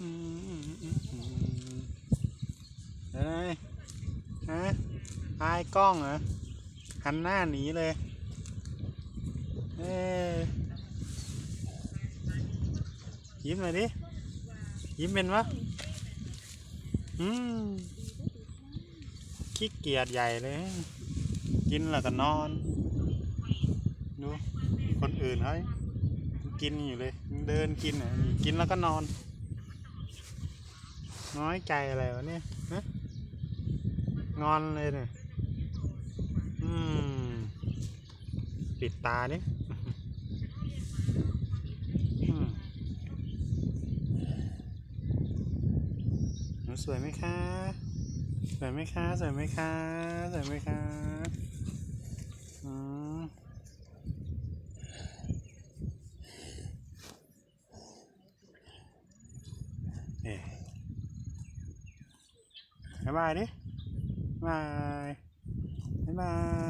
เฮ้ยฮะอายกล้องเหรอ หันหน้าหนีเลย เอ้ยิ้มหน่อยดิ ยิ้มเป็นวะอืมขี้เกียจใหญ่เลย กินแล้วก็นอน ดู คนอื่นเขากินอยู่เลย เดินกินอะกินแล้วก็นอน น้อยใจอะไรวะเนี่ยฮะงอนเลยเนี่ย อืม ปิดตาดิหนูสวยไหมคะ สวยไหมคะ สวยไหมคะ สวยไหมคะอืมเอ๊ะายบายดิบายบายบ๊ายบาย